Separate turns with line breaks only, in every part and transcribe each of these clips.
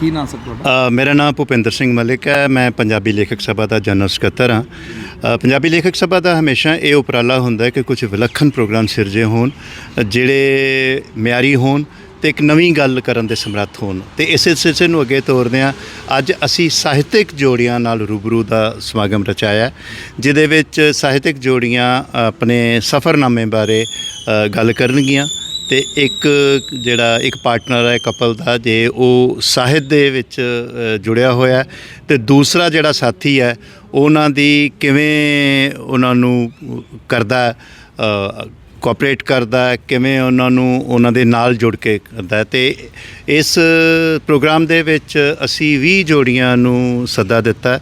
ਕੀ ਨਾਮ ਸਰ ਤੁਹਾਡਾ?
ਮੇਰਾ ਨਾਮ ਭੁਪਿੰਦਰ ਸਿੰਘ ਮਲਿਕ ਹੈ। ਮੈਂ ਪੰਜਾਬੀ ਲੇਖਕ ਸਭਾ ਦਾ ਜਨਰਲ ਸਕੱਤਰ ਹਾਂ। ਅ, ਪੰਜਾਬੀ ਲੇਖਕ ਸਭਾ ਦਾ ਹਮੇਸ਼ਾ ਇਹ ਉਪਰਾਲਾ ਹੁੰਦਾ ਹੈ ਕਿ ਕੁਝ ਵਿਲੱਖਣ ਪ੍ਰੋਗਰਾਮ ਸਿਰਜੇ ਹੋਣ ਅ, ਜਿਹੜੇ ਮਿਆਰੀ ਹੋਣ ਤੇ ਇੱਕ ਨਵੀਂ ਗੱਲ ਕਰਨ ਦੇ ਸਮਰੱਥ ਹੋਣ। ਤੇ ਇਸੇ ਸਿਲਸਿਲੇ ਨੂੰ ਅੱਗੇ ਤੋਰਦੇ ਹਾਂ ਅੱਜ ਅਸੀਂ ਸਾਹਿਤਿਕ ਜੋੜੀਆਂ ਨਾਲ ਰੂਬਰੂ ਦਾ ਸਮਾਗਮ ਰਚਾਇਆ ਹੈ, ਜਿਹਦੇ ਵਿੱਚ ਸਾਹਿਤਿਕ ਜੋੜੀਆਂ ਆਪਣੇ ਸਫ਼ਰਨਾਮੇ ਬਾਰੇ ਅ, ਗੱਲ ਕਰਨਗੀਆਂ। ਤੇ ਇੱਕ ਜਿਹੜਾ ਇੱਕ ਪਾਰਟਨਰ ਹੈ ਕਪਲ ਦਾ ਜੇ ਉਹ ਸਾਹਿਤ ਦੇ ਵਿੱਚ ਜੁੜਿਆ ਹੋਇਆ ਹੈ ਤੇ ਦੂਸਰਾ ਜਿਹੜਾ ਸਾਥੀ ਹੈ ਉਹਨਾਂ ਦੀ ਕਿਵੇਂ ਉਹਨਾਂ ਨੂੰ ਕਰਦਾ ਕੋਆਪਰੇਟ ਕਰਦਾ ਹੈ, ਕਿਵੇਂ ਉਹਨਾਂ ਨੂੰ ਉਹਨਾਂ ਦੇ ਨਾਲ ਜੁੜ ਕੇ ਕਰਦਾ ਹੈ ਤੇ ਇਸ ਪ੍ਰੋਗਰਾਮ ਦੇ ਵਿੱਚ ਅਸੀਂ 20 ਜੋੜੀਆਂ ਨੂੰ ਸੱਦਾ ਦਿੱਤਾ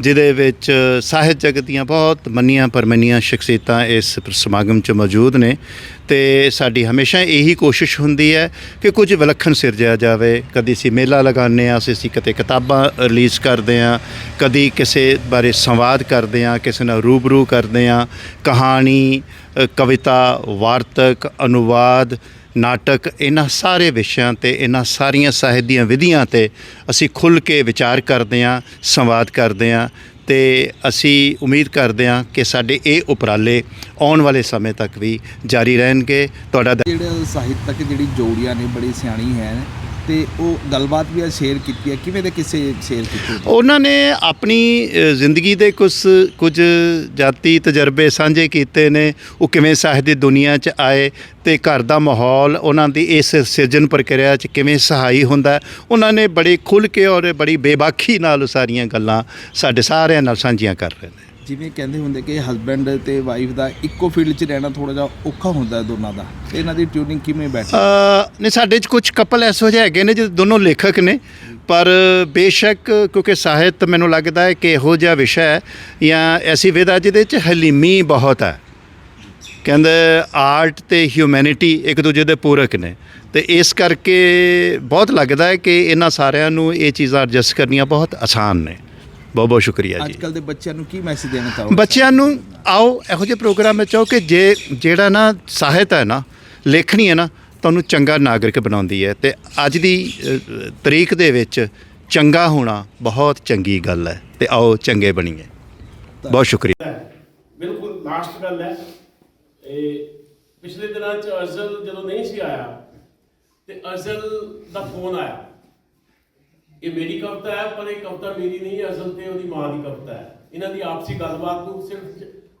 ਜਿਹਦੇ ਵਿੱਚ ਸਾਹਿਤ ਜਗਤ ਦੀਆਂ ਬਹੁਤ ਮੰਨੀਆਂ ਪਰਮੰਨੀਆਂ ਸ਼ਖਸੀਅਤਾਂ ਇਸ ਸਮਾਗਮ 'ਚ ਮੌਜੂਦ ਨੇ ਤੇ ਸਾਡੀ ਹਮੇਸ਼ਾ ਇਹੀ ਕੋਸ਼ਿਸ਼ ਹੁੰਦੀ ਹੈ ਕਿ ਕੁਝ ਵਿਲੱਖਣ ਸਿਰਜਿਆ ਜਾਵੇ। ਕਦੀ ਅਸੀਂ ਮੇਲਾ ਲਗਾਉਂਦੇ ਹਾਂ, ਅਸੀਂ ਕਿਤੇ ਕਿਤਾਬਾਂ ਰਿਲੀਜ਼ ਕਰਦੇ ਹਾਂ, ਕਦੀ ਕਿਸੇ ਬਾਰੇ ਸੰਵਾਦ ਕਰਦੇ ਹਾਂ, ਕਿਸੇ ਨਾਲ ਰੂਬਰੂ ਕਰਦੇ ਹਾਂ। ਕਹਾਣੀ ਕਵਿਤਾ, ਵਾਰਤਕ, ਅਨੁਵਾਦ ਨਾਟਕ ਇਹਨਾਂ ਸਾਰੇ ਵਿਸ਼ਿਆਂ ਤੇ, ਇਹਨਾਂ ਸਾਰੀਆਂ ਸਾਹਿਤ ਦੀਆਂ ਵਿਧੀਆਂ ਤੇ ਅਸੀਂ ਖੁੱਲ੍ਹ ਕੇ ਵਿਚਾਰ ਕਰਦੇ ਹਾਂ, ਸੰਵਾਦ ਕਰਦੇ ਹਾਂ ਤੇ ਅਸੀਂ ਉਮੀਦ ਕਰਦੇ ਹਾਂ ਕਿ ਸਾਡੇ ਇਹ ਉਪਰਾਲੇ ਆਉਣ ਵਾਲੇ ਸਮੇਂ ਤੱਕ ਵੀ ਜਾਰੀ ਰਹਿਣਗੇ। ਤੁਹਾਡਾ ਧ-
ਜਿਹੜੇ ਸਾਹਿਤਕ ਜਿਹੜੀ ਜੋੜੀਆਂ ਨੇ, ਬੜੀ ਸਿਆਣੀ ਹੈ। ਤੇ ਉਹ ਗੱਲਬਾਤ ਵੀ ਸ਼ੇਅਰ ਕੀਤੀ ਹੈ। ਕਿਵੇਂ ਦੇ ਕਿਸੇ ਸ਼ੇਅਰ ਕੀਤੇ
ਉਹਨਾਂ ਨੇ ਆਪਣੀ ਜ਼ਿੰਦਗੀ ਦੇ ਕੁਝ ਕੁਝ ਜਾਤੀ ਤਜਰਬੇ ਸਾਂਝੇ ਕੀਤੇ ਨੇ। ਉਹ ਕਿਵੇਂ ਸਾਹਿਤ ਦੀ ਦੁਨੀਆ 'ਚ ਆਏ ਤੇ ਘਰ ਦਾ ਮਾਹੌਲ, ਉਹਨਾਂ ਦੀ ਇਸ ਸਿਰਜਣ ਪ੍ਰਕਿਰਿਆ 'ਚ ਕਿਵੇਂ ਸਹਾਈ ਹੁੰਦਾ ਉਹਨਾਂ ਨੇ ਬੜੇ ਖੁੱਲ੍ਹ ਕੇ ਔਰ ਬੜੀ ਬੇਬਾਕੀ ਨਾਲ ਉਹ ਸਾਰੀਆਂ ਗੱਲਾਂ ਸਾਡੇ ਸਾਰਿਆਂ ਨਾਲ ਸਾਂਝੀਆਂ ਕਰ ਰਹੇ ਨੇ।
ਜਿਵੇਂ ਕਹਿੰਦੇ ਹੁੰਦੇ ਕਿ ਹਸਬੈਂਡ ਤੇ ਵਾਈਫ ਦਾ ਇੱਕੋ ਫੀਲਡ 'ਚ ਰਹਿਣਾ ਥੋੜਾ ਜਿਹਾ ਔਖਾ ਹੁੰਦਾ ਦੋਨਾਂ ਦਾ। ਤੇ ਇਹਨਾਂ ਦੀ ਟਿਊਨਿੰਗ ਕਿਵੇਂ ਬੈਠੀ?
ਅ, ਨੇ ਸਾਡੇ 'ਚ ਕੁਝ ਕਪਲ ਐਸੋ ਜਿਹੇ ਹੈਗੇ ਨੇ ਜਿਹੜੇ ਦੋਨੋਂ ਲੇਖਕ ਨੇ ਪਰ ਬੇਸ਼ੱਕ ਕਿਉਂਕਿ ਸਾਹਿਤ ਮੈਨੂੰ ਲੱਗਦਾ ਹੈ ਕਿ ਇਹੋ ਜਿਹਾ ਵਿਸ਼ਾ ਹੈ ਜਾਂ ਐਸੀ ਵਿਧਾ ਜਿਹਦੇ 'ਚ ਹਲੀਮੀ ਬਹੁਤ ਹੈ। ਕਹਿੰਦੇ ਆਰਟ ਤੇ ਹਿਊਮੈਨਿਟੀ ਇੱਕ ਦੂਜੇ ਦੇ ਪੂਰਕ ਨੇ। ਤੇ ਇਸ ਕਰਕੇ ਬਹੁਤ ਲੱਗਦਾ ਹੈ ਕਿ ਇਹਨਾਂ ਸਾਰਿਆਂ ਨੂੰ ਇਹ ਚੀਜ਼ਾਂ ਐਡਜਸਟ ਕਰਨੀਆਂ ਬਹੁਤ ਆਸਾਨ ਨੇ। ਬਹੁਤ ਬਹੁਤ ਸ਼ੁਕਰੀਆ
ਅੱਜ
ਜੀ।
ਕੱਲ ਦੇ ਬੱਚਿਆਂ ਨੂੰ ਕੀ ਮੈਸੇਜ ਦੇਣਾ ਚਾਹੋਗੇ?
ਬੱਚਿਆਂ ਨੂੰ ਆਓ ਇਹੋ ਜਿਹੇ ਪ੍ਰੋਗਰਾਮ ਵਿੱਚ ਆਓ ਕਿ ਜੇ ਜਿਹੜਾ ਨਾ ਸਾਹਿਤ ਹੈ ਨਾ ਲੇਖਣੀ ਹੈ ਨਾ ਤੁਹਾਨੂੰ ਚੰਗਾ ਨਾਗਰਿਕ ਬਣਾਉਂਦੀ ਹੈ। ਤੇ ਅੱਜ ਦੀ ਅ, ਤਰੀਕ ਦੇ ਵਿੱਚ ਚੰਗਾ ਹੋਣਾ ਬਹੁਤ ਚੰਗੀ ਗੱਲ ਹੈ। ਤੇ ਆਓ ਚੰਗੇ ਬਣੀਏ। ਬਹੁਤ ਸ਼ੁਕਰੀਆ।
ਬਿਲਕੁਲ ਲਾਸਟ ਗੱਲ ਹੈ। ਇਹ ਪਿਛਲੇ ਦਿਨਾਂ ਚ ਅਜ਼ਲ ਜਦੋਂ ਨਹੀਂ ਸੀ ਆਇਆ ਤੇ ਅਜ਼ਲ ਦਾ ਫੋਨ ਆਇਆ। ਇਹ ਮੇਰੀ ਕਵਿਤਾ ਹੈ, ਪਰ ਇਹ ਕਵਿਤਾ ਮੇਰੀ ਨਹੀਂ ਹੈ ਅਸਲ ਤੇ ਉਹਦੀ ਮਾਂ ਦੀ ਕਵਿਤਾ ਹੈ। ਇਹਨਾਂ ਦੀ ਆਪਸੀ ਗੱਲਬਾਤ ਨੂੰ ਸਿਰਫ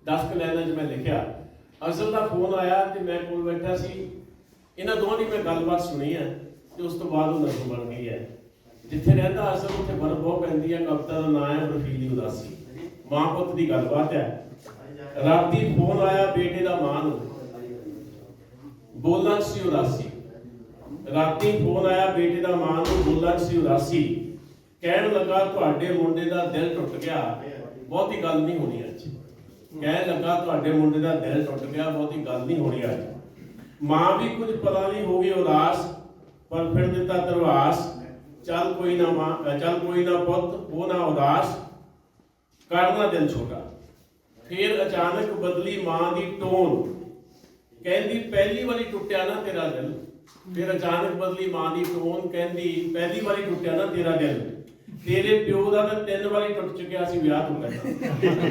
10 ਕੁ ਲਾਈਨਾਂ 'ਚ ਮੈਂ ਲਿਖਿਆ। ਅਸਲ ਦਾ ਫੋਨ ਆਇਆ ਤੇ ਮੈਂ ਕੋਲ ਬੈਠਾ ਸੀ। ਇਹਨਾਂ ਦੋਵਾਂ ਦੀ ਮੈਂ ਗੱਲਬਾਤ ਸੁਣੀ ਹੈ ਤੇ ਉਸ ਤੋਂ ਬਾਅਦ ਉਹ ਨਜ਼ਮ ਬਣ ਗਈ ਹੈ। ਜਿੱਥੇ ਰਹਿੰਦਾ ਅਸਲ, ਉੱਥੇ ਬਰਫ਼ ਬਹੁਤ ਪੈਂਦੀ ਹੈ। ਕਵਿਤਾ ਦਾ ਨਾਂ ਹੈ ਬਰਫੀਲੀ ਉਦਾਸੀ। ਮਾਂ ਪੁੱਤ ਦੀ ਗੱਲਬਾਤ ਹੈ। ਰਾਤੀ ਫੋਨ ਆਇਆ ਬੇਟੇ ਦਾ ਮਾਂ ਨੂੰ। ਬੋਲਣਾ ਸੀ ਉਦਾਸੀ। ਰਾਤੀ ਫੋਨ ਆਇਆ, ਬੇਟੇ ਦਾ ਮਾਂ ਨੂੰ ਬੋਲਣਾ ਸੀ, ਉਦਾਸੀ। ਕਹਿਣ ਲੱਗਾ, ਤੁਹਾਡੇ ਮੁੰਡੇ ਦਾ ਦਿਲ ਟੁੱਟ ਗਿਆ। ਬਹੁਤੀ ਗੱਲ ਨਹੀਂ ਹੋਣੀ ਅੱਜ। ਕਹਿਣ ਲੱਗਾ, ਤੁਹਾਡੇ ਮੁੰਡੇ ਦਾ ਦਿਲ ਟੁੱਟ ਗਿਆ, ਬਹੁਤੀ ਗੱਲ ਨਹੀਂ ਹੋਣੀ ਅੱਜ। ਮਾਂ ਵੀ ਕੁਝ ਪਤਾ ਨਹੀਂ, ਹੋ ਗਈ ਉਦਾਸ, ਪਰ ਫਿਰ ਦਿੱਤਾ ਦਰਵਾਸ, ਚੱਲ ਕੋਈ ਨਾ ਮਾਂ ਚੱਲ ਕੋਈ ਨਾ ਪੁੱਤ। ਉਹ ਨਾ ਉਦਾਸ ਕਰਨਾ ਦਿਲ ਛੋਟਾ। ਫਿਰ ਅਚਾਨਕ ਬਦਲੀ ਮਾਂ ਦੀ ਟੋਨ। ਕਹਿੰਦੀ, ਪਹਿਲੀ ਵਾਰੀ ਟੁੱਟਿਆ ਨਾ ਤੇਰਾ ਦਿਲ। ਫਿਰ ਅਚਾਨਕ ਬਦਲੀ ਮਾਂ ਦੀ ਟੋਨ ਕਹਿੰਦੀ, ਪਹਿਲੀ ਵਾਰੀ ਟੁੱਟਿਆ ਨਾ ਤੇਰਾ ਦਿਲ। ਤੇਰੇ ਪਿਓ ਦਾ ਤਾਂ ਤਿੰਨ ਵਾਰੀ ਟੁੱਟ ਚੁੱਕਿਆ ਸੀ ਵਿਆਹ ਤੋਂ ਪਹਿਲਾਂ।